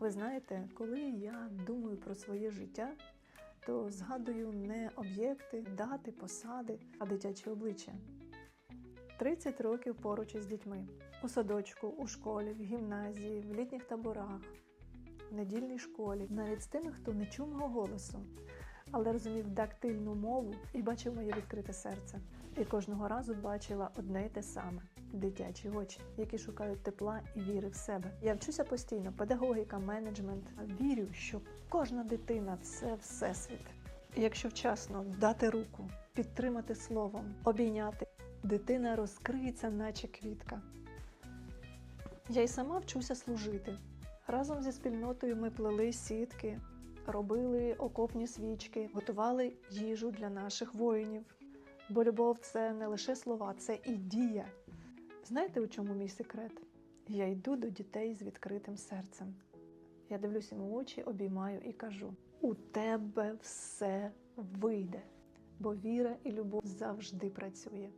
Ви знаєте, коли я думаю про своє життя, то згадую не об'єкти, дати, посади, а дитячі обличчя. 30 років поруч із дітьми. У садочку, у школі, в гімназії, в літніх таборах, в недільній школі, навіть з тими, хто не чув мого голосу, але розумів дактильну мову і бачив моє відкрите серце. І кожного разу бачила одне й те саме дитячі очі, які шукають тепла і віри в себе. Я вчуся постійно, педагогіка, менеджмент. Вірю, що кожна дитина це всесвіт. Якщо вчасно дати руку, підтримати словом, обійняти, дитина розкриється, наче квітка. Я й сама вчуся служити. Разом зі спільнотою ми плели сітки, робили окопні свічки, готували їжу для наших воїнів. Бо любов це не лише слова, це і дія. Знаєте, у чому мій секрет? Я йду до дітей з відкритим серцем. Я дивлюся йому очі, обіймаю і кажу: у тебе все вийде, бо віра і любов завжди працює.